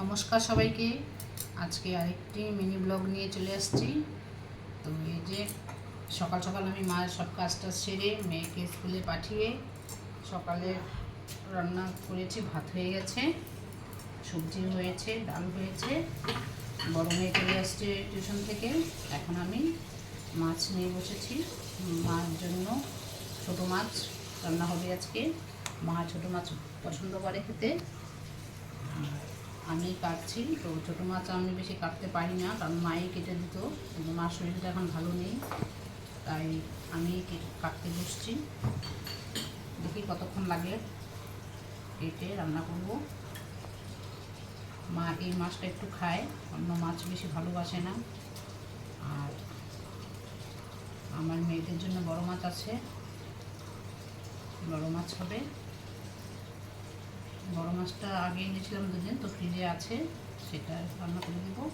নমস্কার সবাইকে। আজকে আরেকটি মিনি ব্লগ নিয়ে চলে আসছি। তো এই যে সকাল সকাল আমি মায়ের সব কাজটা সেরে মেয়েকে স্কুলে পাঠিয়ে সকালে রান্না করেছি, ভাত হয়ে গেছে, সবজি হয়েছে, ডাল হয়েছে। বড় মেয়ে চলে আসছে টিউশন থেকে। এখন আমি মাছ নিয়ে বসেছি। মার জন্য ছোটো মাছ রান্না হবে আজকে। মা ছোটো মাছ পছন্দ করে খেতে। আমি কাটছি। তো ছোটো মাছ আমি বেশি কাটতে পারি না, কারণ মায়ে কেটে দিত, কিন্তু মার শরীরটা এখন ভালো নেই, তাই আমি কাটতে বসছি। দেখি কতক্ষণ লাগে কেটে রান্না করব। মা এই মাছটা একটু খায়, অন্য মাছ বেশি ভালোবাসে না। আর আমার মেয়েদের জন্য বড় মাছ আছে, বড় মাছ হবে। বড় মাছটা আগে এনেছিলাম দুদিন তো ফ্রিজে আছে সেটা রান্না করে দেবো।